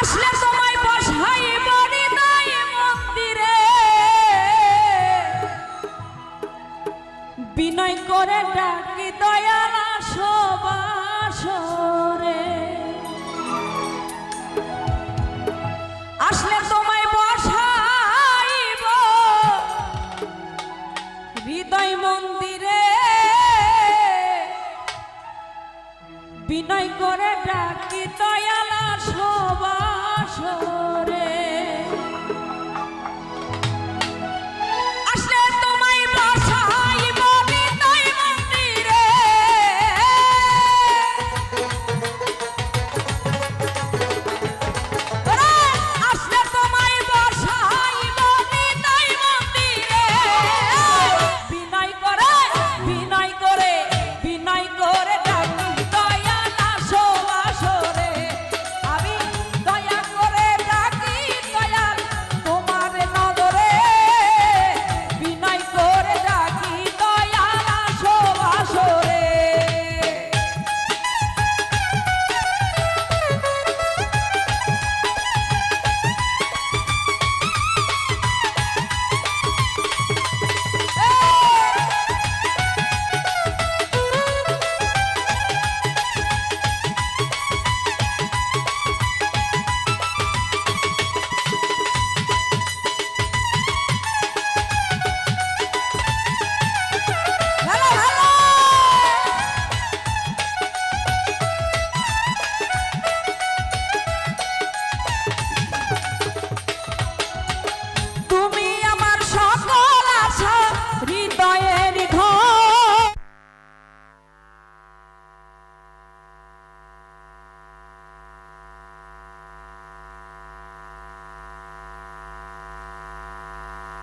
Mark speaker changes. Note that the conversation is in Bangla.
Speaker 1: আসলে তোমায় বসাই বাড়ি নাই মন্দিরে। বিনয় করে ডাকি দয়াল আসো বাসরে আসলে তোমায় বসাইব হৃদয় মন্দিরে। বিনয় করে ডাকি তো